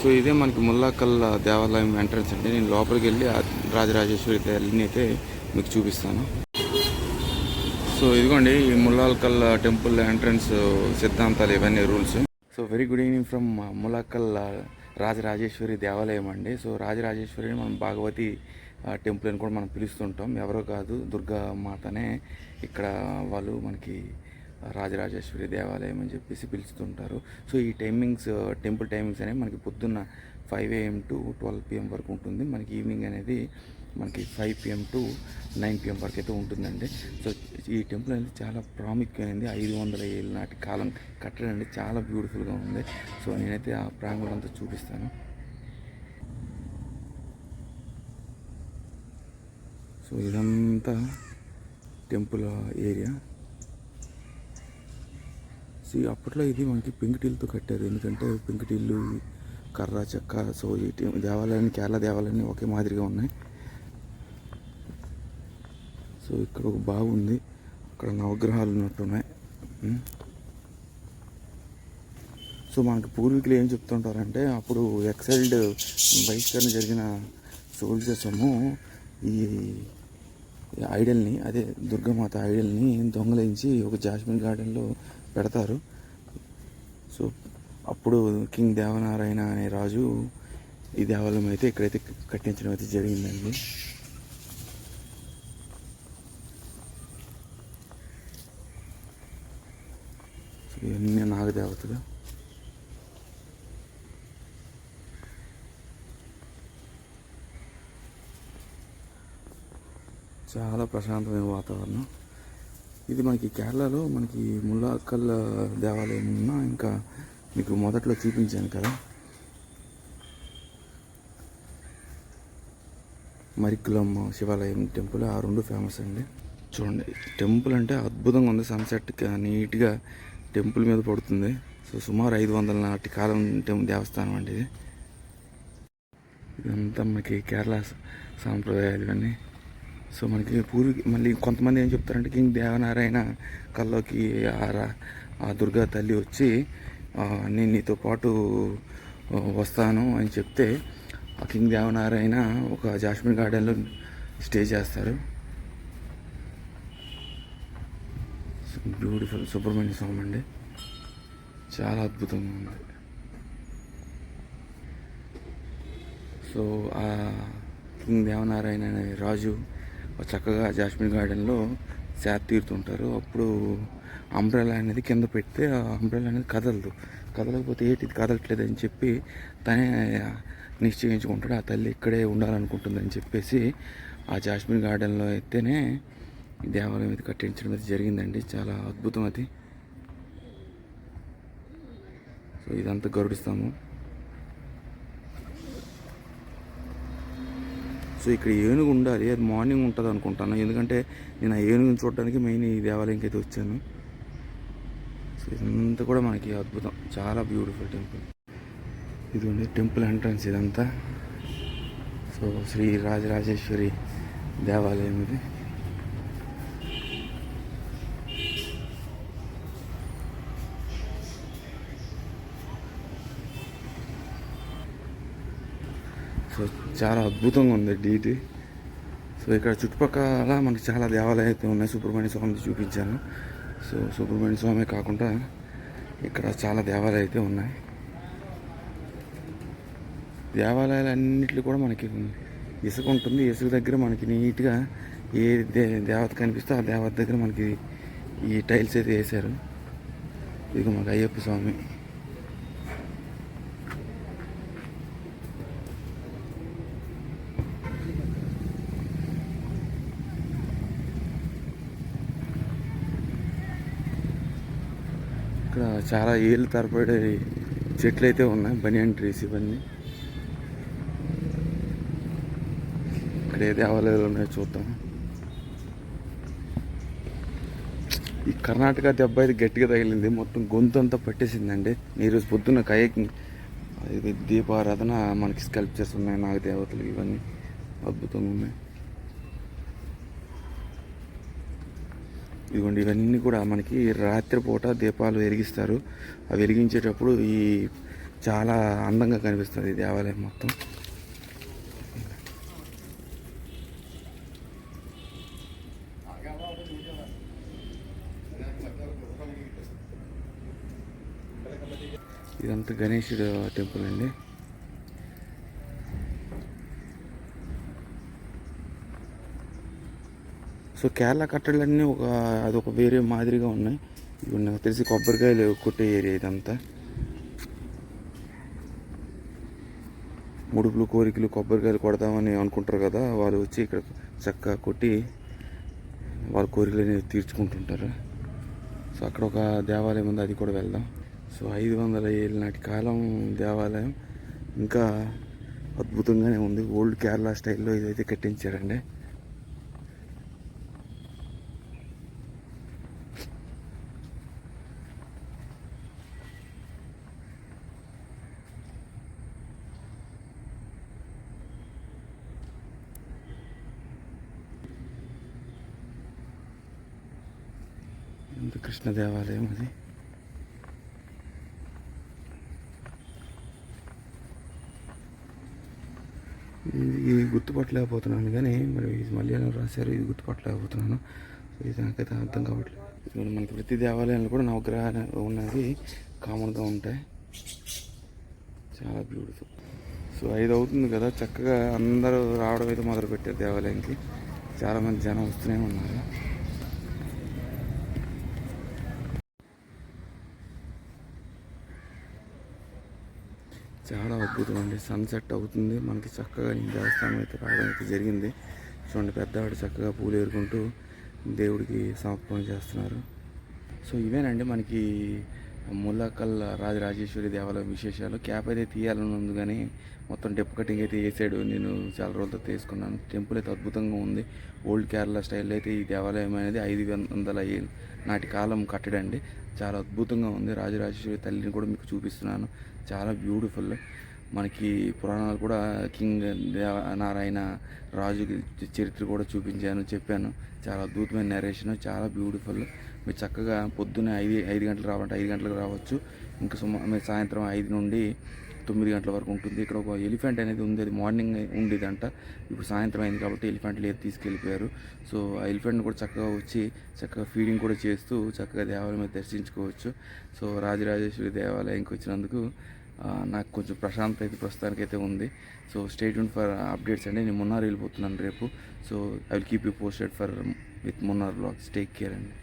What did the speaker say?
So ఇదే మనకి ముల్లాకల్ దేవాలయం ఎంట్రన్స్ అండి. నేను లోపలికి వెళ్ళి రాజరాజేశ్వరి తల్లిని అయితే మీకు చూపిస్తాను. సో ఇదిగోండి ఈ ముల్లాకల్ టెంపుల్ ఎంట్రన్స్ సిద్ధాంతాలు ఇవన్నీ rules so very good evening from Mullakal Rajarajeshwari దేవాలయం అండి. సో రాజరాజేశ్వరిని మనం భాగవతి టెంపుల్ అని కూడా మనం పిలుస్తుంటాం. ఎవరో కాదు దుర్గా మాతనే ఇక్కడ వాళ్ళు మనకి రాజరాజేశ్వరి దేవాలయం అని చెప్పేసి పిలుస్తుంటారు. సో ఈ టైమింగ్స్ టెంపుల్ టైమింగ్స్ అనేవి మనకి పొద్దున్న five AM to twelve PM వరకు ఉంటుంది. మనకి ఈవినింగ్ అనేది మనకి five PM to nine PM వరకు అయితే ఉంటుందండి. సో ఈ టెంపుల్ అనేది చాలా ప్రాముఖ్యమైనది. ఐదు వందల ఏళ్ళ నాటి కాలం. కట్టడం అనేది చాలా బ్యూటిఫుల్గా ఉంది. సో నేనైతే ఆ ప్రాంగణం అంతా చూపిస్తాను. సో ఇదంతా టెంపుల్ ఏరియా. సో అప్పట్లో ఇది మనకి పెంకుటిల్లుతో కట్టారు. ఎందుకంటే పెంకుటిల్లు కర్ర చెక్క సో ఈ దేవాలయాన్ని కేరళ దేవాలయాన్ని ఒకే మాదిరిగా ఉన్నాయి. సో ఇక్కడ ఒక బావి ఉంది. అక్కడ నవగ్రహాలు ఉన్నట్టున్నాయి సో మనకి పూర్వీకులు ఏం చెప్తుంటారంటే అప్పుడు ఎక్సైల్డ్ బహిష్కరణ జరిగిన సోల్జర్స్ ఏమో ఈ ఐడల్ని అదే దుర్గామాత ఐడల్ని దొంగలించి ఒక జాస్మిన్ గార్డెన్లో పెడతారు. సో అప్పుడు కింగ్ దేవనారాయణ అనే రాజు ఈ దేవాలయం అయితే ఇక్కడైతే కట్టించడం అయితే జరిగిందండి. సో ఇవన్నీ నాగదేవతగా చాలా ప్రశాంతమైన వాతావరణం. ఇది మనకి కేరళలో మనకి ముల్లాకల్ దేవాలయం ఉన్న ఇంకా మీకు మొదట్లో చూపించాను కదా. మరికులం శివాలయం టెంపుల్ ఆ రెండు ఫేమస్ అండి. చూడండి టెంపుల్ అంటే అద్భుతంగా ఉంది సన్సెట్ నీట్గా టెంపుల్ మీద పడుతుంది. సో సుమారు ఐదు వందల నాటి కాలం టెం- దేవస్థానం అండి ఇది. ఇదంతా మనకి కేరళ సాంప్రదాయాలు ఇవన్నీ సో మనకి పూర్వీ మళ్ళీ కొంతమంది ఏం చెప్తారంటే కింగ్ దేవనారాయణ కల్లోకి ఆ ఆ దుర్గా తల్లి వచ్చి నేను నీతో పాటు వస్తాను అని చెప్తే ఆ కింగ్ దేవనారాయణ ఒక జాస్మిన్ గార్డెన్లో స్టే చేస్తారు. బ్యూటిఫుల్ సుబ్రహ్మణ్య స్వామి అండి. చాలా అద్భుతంగా ఉంది. సో ఆ కింగ్ దేవనారాయణ అనే రాజు చక్కగా జాస్మిన్ గార్డెన్లో సేద తీరుతుంటారు. అప్పుడు అంబ్రెలా అనేది కింద పెడితే ఆ అంబ్రెలా అనేది కదలదు. కదలకపోతే ఏంటి ఇది కదలట్లేదు అని చెప్పి తనే నిశ్చయించుకుంటాడు. ఆ తల్లి ఇక్కడే ఉండాలనుకుంటుందని చెప్పేసి ఆ జాస్మిన్ గార్డెన్లో అయితేనే దేవాలయం ఇది కట్టించడం అయితే జరిగిందండి. చాలా అద్భుతం అది. సో ఇదంతా గరుడిస్తాము. సో ఇక్కడ ఏనుగు ఉండాలి. అది మార్నింగ్ ఉంటుంది అనుకుంటాను. ఎందుకంటే నేను ఆ ఏనుగుని చూడడానికి మెయిన్ ఈ దేవాలయంకి అయితే వచ్చాను. సో ఇదంతా కూడా మనకి అద్భుతం. చాలా బ్యూటిఫుల్ టెంపుల్ ఇదిగోండి టెంపుల్ ఎంట్రన్స్ ఇదంతా. సో శ్రీ రాజరాజేశ్వరి దేవాలయం ఇది. సో చాలా అద్భుతంగా ఉంది డీటీ. సో ఇక్కడ చుట్టుపక్కల మనకి చాలా దేవాలయాలు అయితే ఉన్నాయి. సుబ్రహ్మణ్య స్వామిని చూపించాను. సో సుబ్రహ్మణ్య స్వామి కాకుండా ఇక్కడ చాలా దేవాలయాలు అయితే ఉన్నాయి. దేవాలయాలు అన్నింటిలో కూడా మనకి ఇసుక ఉంటుంది. ఇసుక దగ్గర మనకి నీట్గా ఏ దే దేవత కనిపిస్తే ఆ దేవత దగ్గర మనకి ఈ టైల్స్ అయితే వేశారు. ఇది మనకి అయ్యప్ప స్వామి. చాలా ఏళ్ళు తరబడి చెట్లు అయితే ఉన్నాయి బనియన్ ట్రీస్ ఇవన్నీ. ఇక్కడ ఏ దేవాలయాలు ఉన్నాయో చూద్దాం. ఈ కర్ణాటక దెబ్బ అయితే గట్టిగా తగిలింది మొత్తం గొంతు అంతా పట్టేసిందండి ఈరోజు పొద్దున్న కయకింగ్ ఇది దీపారాధన మనకి స్కల్ప్చర్స్ ఉన్నాయి నాగ దేవతలు ఇవన్నీ అద్భుతంగా ఉన్నాయి. ఇదిగోండి ఇవన్నీ కూడా మనకి రాత్రిపూట దీపాలు వెలిగిస్తారు. అవి వెలిగించేటప్పుడు ఈ చాలా అందంగా కనిపిస్తుంది ఈ దేవాలయం మొత్తం. ఇదంతా గణేశుడు టెంపుల్ అండి. సో కేరళ కట్టడలన్నీ ఒక అదొక వేరే మాదిరిగా ఉన్నాయి. ఇవి నాకు తెలిసి కొబ్బరికాయలు కొట్టే ఏరియా ఇదంతా. ముడుపులు కోరికలు కొబ్బరికాయలు కొడదామని అనుకుంటారు కదా వాళ్ళు వచ్చి ఇక్కడ చక్కగా కొట్టి వాళ్ళ కోరికలు అనేది తీర్చుకుంటుంటారు. సో అక్కడ ఒక దేవాలయం ఉంది అది కూడా వెళ్దాం. సో ఐదు వందల ఏళ్ళ నాటి కాలం దేవాలయం. ఇంకా అద్భుతంగానే ఉంది. ఓల్డ్ కేరళ స్టైల్లో ఇదైతే కట్టించారండి. ఎంత కృష్ణ దేవాలయం అది. ఇది- గుర్తుపట్టలేకపోతున్నాను కానీ మరి ఇది మలయాళం రాశారు? ఇది గుర్తుపట్టలేకపోతున్నాను. సో ఇది నాకైతే అర్థం కావట్లేదు. ఇప్పుడు మనకి ప్రతి దేవాలయంలో కూడా నవగ్రహాలు ఉన్నవి కామన్గా ఉంటాయి. చాలా బ్యూటిఫుల్. సో ఐదు అవుతుంది కదా చక్కగా అందరూ రావడం అయితే మొదలుపెట్టారు దేవాలయంకి. చాలామంది జనం వస్తూనే ఉన్నారు. చాలా అద్భుతం అండి సన్సెట్ అవుతుంది. మనకి చక్కగా ఈ దేవస్థానం అయితే రావడం అయితే జరిగింది. చూడండి పెద్దవాడు చక్కగా పూలు ఏరుకుంటూ దేవుడికి సమర్పణ చేస్తున్నారు. సో ఇవేనండి మనకి ములకల్ రాజరాజేశ్వరి దేవాలయం విశేషాలు క్యాప్ అయితే తీయాలని ఉంది కానీ మొత్తం డెప్ కటింగ్ అయితే వేసాడు. నేను చాలా రోజులతో తీసుకున్నాను. టెంపుల్ అయితే అద్భుతంగా ఉంది. ఓల్డ్ కేరళ స్టైల్ అయితే ఈ దేవాలయం అనేది ఐదు వందల ఏళ్ళ నాటి కాలం కట్టడండి. చాలా అద్భుతంగా ఉంది. రాజరాజేశ్వరి తల్లిని కూడా మీకు చూపిస్తున్నాను. చాలా బ్యూటిఫుల్. మనకి పురాణాలు కూడా కింగ్ దేవ నారాయణ రాజు చరిత్ర కూడా చూపించాను చెప్పాను. చాలా అద్భుతమైన నరేషన్ చాలా బ్యూటిఫుల్. మీరు చక్కగా పొద్దున్నే ఐదు ఐదు గంటలకు రావాలంటే ఐదు గంటలకు రావచ్చు. ఇంకా సుమా మీరు సాయంత్రం ఐదు నుండి తొమ్మిది గంటల వరకు ఉంటుంది. ఇక్కడ ఒక ఎలిఫెంట్ అనేది ఉంది అది మార్నింగ్ ఉండేదంట. ఇప్పుడు సాయంత్రం అయింది కాబట్టి ఎలిఫెంట్ లేదు తీసుకెళ్ళిపోయారు. సో ఆ ఎలిఫెంట్ని కూడా చక్కగా వచ్చి చక్కగా ఫీడింగ్ కూడా చేస్తూ చక్కగా దేవాలయం మీద దర్శించుకోవచ్చు. సో రాజరాజేశ్వరి దేవాలయంకి వచ్చినందుకు నాకు కొంచెం ప్రశాంతత అయితే ప్రస్తుతానికి అయితే ఉంది. సో స్టేట్ ఫర్ అప్డేట్స్ అండి. నేను మున్నారు వెళ్ళిపోతున్నాను రేపు. So I will keep you posted for with Munnar vlogs take care అండి.